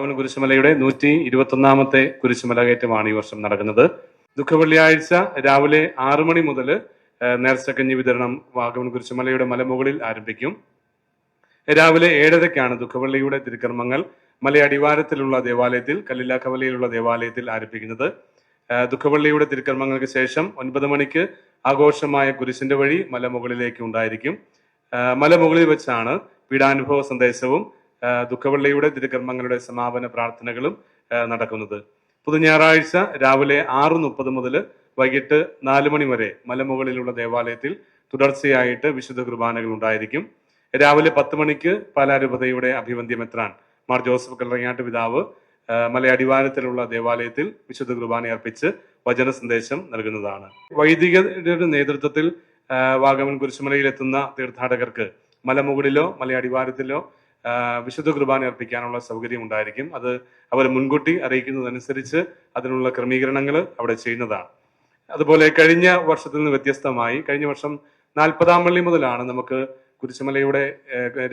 വാഗമൺ കുരിശുമലയുടെ നൂറ്റി ഇരുപത്തൊന്നാമത്തെ കുരിശുമല കയറ്റമാണ് ഈ വർഷം നടക്കുന്നത്. ദുഃഖവെള്ളിയാഴ്ച രാവിലെ ആറു മണി മുതൽ നേർച്ചക്കഞ്ഞി വിതരണം വാഗമൺ കുരിശുമലയുടെ മലമുകളിൽ ആരംഭിക്കും. രാവിലെ ഏഴരയ്ക്കാണ് ദുഃഖവള്ളിയുടെ തിരുക്കർമ്മങ്ങൾ. മലയടിവാരത്തിലുള്ള ദേവാലയത്തിൽ കല്ലിലാക്കവലയിലുള്ള ദേവാലയത്തിൽ ആരംഭിക്കുന്നത്. ദുഃഖവള്ളിയുടെ തിരുക്കർമ്മങ്ങൾക്ക് ശേഷം ഒൻപത് മണിക്ക് ആഘോഷമായ കുരിശിന്റെ വഴി മലമുകളിലേക്ക് ഉണ്ടായിരിക്കും. മലമുകളിൽ വെച്ചാണ് പീഡാനുഭവ സന്ദേശവും ദുഃഖവള്ളിയുടെ തിരുക്കർമ്മങ്ങളുടെ സമാപന പ്രാർത്ഥനകളും നടക്കുന്നത്. പുതു ഞായറാഴ്ച രാവിലെ ആറ് മുപ്പത് മുതൽ വൈകിട്ട് നാല് മണി വരെ മലമുകളിലുള്ള ദേവാലയത്തിൽ തുടർച്ചയായിട്ട് വിശുദ്ധ കുർബാനകൾ ഉണ്ടായിരിക്കും. രാവിലെ പത്ത് മണിക്ക് പാലാരൂപതയുടെ അഭിവന്ധ്യമെത്രാൻ മാർ ജോസഫ് കല്ലറങ്ങാട്ട് പിതാവ് മലയടിവാരത്തിലുള്ള ദേവാലയത്തിൽ വിശുദ്ധ കുർബാന അർപ്പിച്ച് വചന സന്ദേശം നൽകുന്നതാണ്. വൈദികരുടെ നേതൃത്വത്തിൽ വാഗമൺ കുരിശുമലയിൽ എത്തുന്ന തീർത്ഥാടകർക്ക് മലമുകളിലോ മലയടിവാരത്തിലോ വിശുദ്ധ കുർബാന അർപ്പിക്കാനുള്ള സൗകര്യം ഉണ്ടായിരിക്കും. അത് അവർ മുൻകൂട്ടി അറിയിക്കുന്നതനുസരിച്ച് അതിനുള്ള ക്രമീകരണങ്ങൾ അവിടെ ചെയ്യുന്നതാണ്. അതുപോലെ കഴിഞ്ഞ വർഷത്തിൽ നിന്ന് വ്യത്യസ്തമായി കഴിഞ്ഞ വർഷം നാൽപ്പതാം പള്ളി മുതലാണ് നമുക്ക് കുരിശുമലയുടെ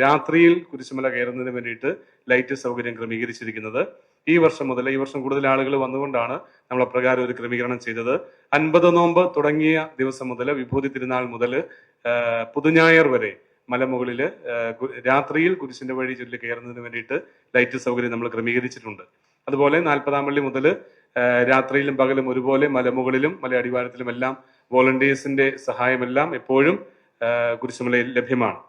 രാത്രിയിൽ കുരിശുമല കയറുന്നതിന് വേണ്ടിയിട്ട് ലൈറ്റ് സൗകര്യം ക്രമീകരിച്ചിരിക്കുന്നത്. ഈ വർഷം മുതൽ ഈ വർഷം കൂടുതൽ ആളുകൾ വന്നുകൊണ്ടാണ് നമ്മൾ അപ്രകാരം ഒരു ക്രമീകരണം ചെയ്തത്. അൻപത് നോമ്പ് തുടങ്ങിയ ദിവസം മുതൽ വിഭൂതി തിരുനാൾ മുതൽ പുതുഞായർ വരെ മലമുകളിൽ രാത്രിയിൽ കുരിശിന്റെ വഴി ചൊല്ലി കയറുന്നതിന് വേണ്ടിയിട്ട് ലൈറ്റ് സൗകര്യം നമ്മൾ ക്രമീകരിച്ചിട്ടുണ്ട്. അതുപോലെ നാൽപ്പതാം പള്ളി മുതൽ രാത്രിയിലും പകലും ഒരുപോലെ മലമുകളിലും മലയടിവാരത്തിലും എല്ലാം വോളണ്ടിയേഴ്സിന്റെ സഹായമെല്ലാം എപ്പോഴും കുരിശുമലയിൽ ലഭ്യമാണ്.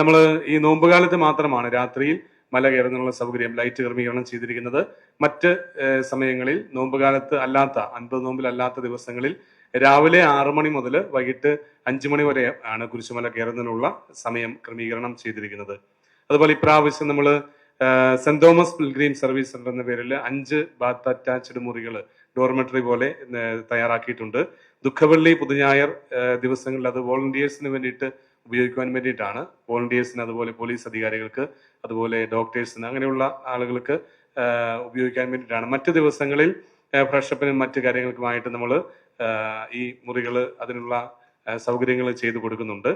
നമ്മൾ ഈ നോമ്പുകാലത്ത് മാത്രമാണ് രാത്രിയിൽ മല കയറുന്നതിനുള്ള സൗകര്യം ലൈറ്റ് ക്രമീകരണം ചെയ്തിരിക്കുന്നത്. മറ്റ് സമയങ്ങളിൽ നോമ്പുകാലത്ത് അല്ലാത്ത അൻപത് നോമ്പിലല്ലാത്ത ദിവസങ്ങളിൽ രാവിലെ ആറു മണി മുതൽ വൈകിട്ട് അഞ്ചു മണി വരെ ആണ് കുരിശുമല കയറുന്നതിനുള്ള സമയം ക്രമീകരണം ചെയ്തിരിക്കുന്നത്. അതുപോലെ ഇപ്രാവശ്യം നമ്മൾ saint Thomas pilgrim service centre എന്ന പേരിൽ അഞ്ച് ബാത്ത് അറ്റാച്ച്ഡ് മുറികൾ ഡോർമെട്രി പോലെ തയ്യാറാക്കിയിട്ടുണ്ട്. ദുഃഖവെള്ളി പുതുഞായർ ദിവസങ്ങളിൽ അത് വോളണ്ടിയേഴ്സിന് വേണ്ടിയിട്ട് ഉപയോഗിക്കുവാൻ വേണ്ടിയിട്ടാണ്. വോളണ്ടിയേഴ്സിന് അതുപോലെ പോലീസ് അധികാരികൾക്ക് അതുപോലെ ഡോക്ടേഴ്സിന് അങ്ങനെയുള്ള ആളുകൾക്ക് ഉപയോഗിക്കാൻ വേണ്ടിയിട്ടാണ്. മറ്റു ദിവസങ്ങളിൽ ഫ്രഷപ്പിനും മറ്റു കാര്യങ്ങൾക്കുമായിട്ട് നമ്മൾ ഈ മുറികൾ അതിനുള്ള സൗകര്യങ്ങൾ ചെയ്തു കൊടുക്കുന്നുണ്ട്.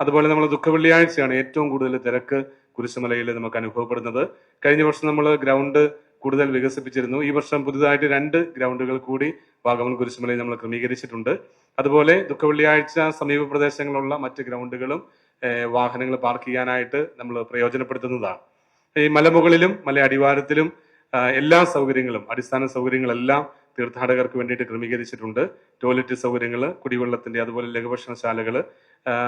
അതുപോലെ നമ്മൾ ദുഃഖവെള്ളിയാഴ്ചയാണ് ഏറ്റവും കൂടുതൽ തിരക്ക് കുരിശുമലയിൽ നമുക്ക് അനുഭവപ്പെടുന്നത്. കഴിഞ്ഞ വർഷം നമ്മൾ ഗ്രൗണ്ട് കൂടുതൽ വികസിപ്പിച്ചിരുന്നു. ഈ വർഷം പുതുതായിട്ട് രണ്ട് ഗ്രൗണ്ടുകൾ കൂടി വാഗമൺ കുരിശുമലയിൽ നമ്മൾ ക്രമീകരിച്ചിട്ടുണ്ട്. അതുപോലെ ദുഃഖവെള്ളിയാഴ്ച സമീപ പ്രദേശങ്ങളിലുള്ള മറ്റ് ഗ്രൗണ്ടുകളും വാഹനങ്ങൾ പാർക്ക് ചെയ്യാനായിട്ട് നമ്മൾ പ്രയോജനപ്പെടുത്തുന്നതാണ്. ഈ മലമുകളിലും മല അടിവാരത്തിലും എല്ലാ സൗകര്യങ്ങളും അടിസ്ഥാന സൗകര്യങ്ങളെല്ലാം തീർത്ഥാടകർക്ക് വേണ്ടിയിട്ട് ക്രമീകരിച്ചിട്ടുണ്ട്. ടോയ്ലറ്റ് സൗകര്യങ്ങൾ കുടിവെള്ളത്തിന്റെ അതുപോലെ ലഘുഭക്ഷണശാലകൾ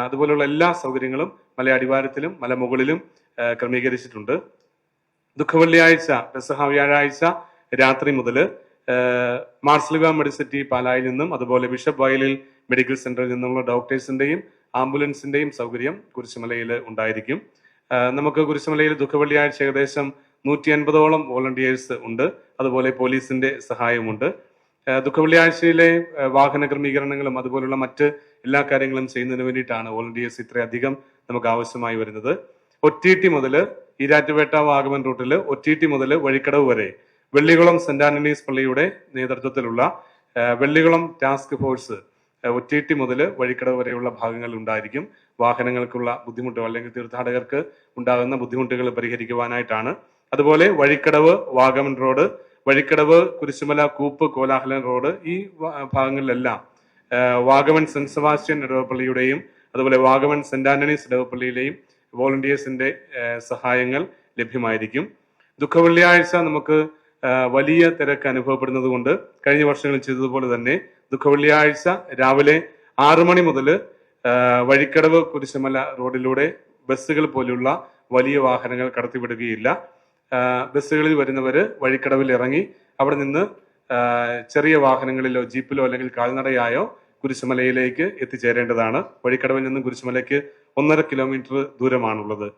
അതുപോലെയുള്ള എല്ലാ സൗകര്യങ്ങളും മല അടിവാരത്തിലും മലമുകളിലും ക്രമീകരിച്ചിട്ടുണ്ട്. ദുഃഖവെള്ളിയാഴ്ച പെസഹ വ്യാഴാഴ്ച രാത്രി മുതൽ മാർസ്ലിവ മെഡിസിറ്റി പാലായിൽ നിന്നും അതുപോലെ ബിഷപ്പ് വയലിൽ മെഡിക്കൽ സെന്ററിൽ നിന്നുള്ള ഡോക്ടേഴ്സിന്റെയും ആംബുലൻസിന്റെയും സൗകര്യം കുരിശുമലയിൽ ഉണ്ടായിരിക്കും. നമുക്ക് കുരിശുമലയിൽ ദുഃഖവെള്ളിയാഴ്ച ഏകദേശം നൂറ്റി അൻപതോളം വോളണ്ടിയേഴ്സ് ഉണ്ട്. അതുപോലെ പോലീസിന്റെ സഹായമുണ്ട് ദുഃഖ ദുഃഖവെള്ളിയാഴ്ചയിലെ വാഹന ക്രമീകരണങ്ങളും അതുപോലുള്ള മറ്റ് എല്ലാ കാര്യങ്ങളും ചെയ്യുന്നതിന് വേണ്ടിയിട്ടാണ് വോളണ്ടിയേഴ്സ് ഇത്രയധികം നമുക്ക് ആവശ്യമായി വരുന്നത്. ഒറ്റീട്ടി മുതൽ ഈരാറ്റുപേട്ട വാഗമൻ റൂട്ടിൽ ഒറ്റീട്ടി മുതൽ വഴിക്കടവ് വരെ വെള്ളികുളം സെന്റ് ആന്റണീസ് പള്ളിയുടെ നേതൃത്വത്തിലുള്ള വെള്ളികുളം ടാസ്ക് ഫോഴ്സ് ഒറ്റീട്ടി മുതൽ വഴിക്കടവ് വരെയുള്ള ഭാഗങ്ങളിൽ ഉണ്ടായിരിക്കും. വാഹനങ്ങൾക്കുള്ള ബുദ്ധിമുട്ടോ അല്ലെങ്കിൽ തീർത്ഥാടകർക്ക് ഉണ്ടാകുന്ന ബുദ്ധിമുട്ടുകൾ പരിഹരിക്കുവാനായിട്ടാണ് അതുപോലെ വഴിക്കടവ് വാഗമൺ റോഡ് വഴിക്കടവ് കുരിശുമല കൂപ്പ് കോലാഹലൻ റോഡ് ഈ ഭാഗങ്ങളിലെല്ലാം വാഗമൺ സെന്റ് സെബാസ്റ്റ്യൻ ഇടവപ്പള്ളിയുടെയും അതുപോലെ വാഗമൺ സെന്റ് ആന്റണീസ് ഇടവപ്പള്ളിയിലെയും വോളണ്ടിയേഴ്സിന്റെ സഹായങ്ങൾ ലഭ്യമായിരിക്കും. ദുഃഖവെള്ളിയാഴ്ച നമുക്ക് വലിയ തിരക്ക് അനുഭവപ്പെടുന്നത് കൊണ്ട് കഴിഞ്ഞ വർഷങ്ങളിൽ ചെയ്തതുപോലെ തന്നെ ദുഃഖവെള്ളിയാഴ്ച രാവിലെ ആറു മണി മുതൽ വഴിക്കടവ് കുരിശുമല റോഡിലൂടെ ബസ്സുകൾ പോലുള്ള വലിയ വാഹനങ്ങൾ കടത്തിവിടുകയില്ല. ബസ്സുകളിൽ വരുന്നവർ വഴിക്കടവിൽ ഇറങ്ങി അവിടെ നിന്ന് ചെറിയ വാഹനങ്ങളിലോ ജീപ്പിലോ അല്ലെങ്കിൽ കാൽനടയായോ കുരിശുമലയിലേക്ക് എത്തിച്ചേരേണ്ടതാണ്. വഴിക്കടവിൽ നിന്നും കുരിശുമലയ്ക്ക് ഒന്നര കിലോമീറ്റർ ദൂരമാണുള്ളത്.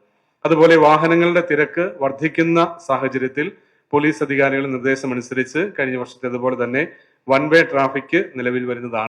അതുപോലെ വാഹനങ്ങളുടെ തിരക്ക് വർദ്ധിക്കുന്ന സാഹചര്യത്തിൽ പോലീസ് അധികാരികളുടെ നിർദ്ദേശമനുസരിച്ച് കഴിഞ്ഞ വർഷത്തേതുപോലെ തന്നെ വൺ വേ ട്രാഫിക് നിലവിൽ വരുന്നതാണ്.